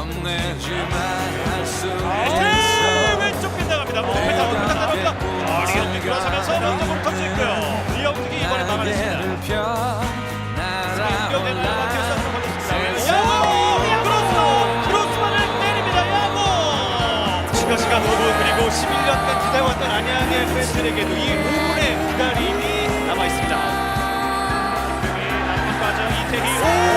겁내지만 할수 왼쪽 빗나갑니다. 뭐, 네, 몸에 타고 빗나갑니다. 아, 자, 리영기 들어서면서 먼저 터지 있고요. 리영기 이번에 막아냈습니다. 선수 걸렸습니다. 야구! 크로스! 크로스만을 때립니다. 야구! 시간 5분 그리고 11년간 기다려왔던 안양의 팬들에게도 이 5분의 기다림이 남아 있습니다. 네, 남은 과정 이태희 오 이태희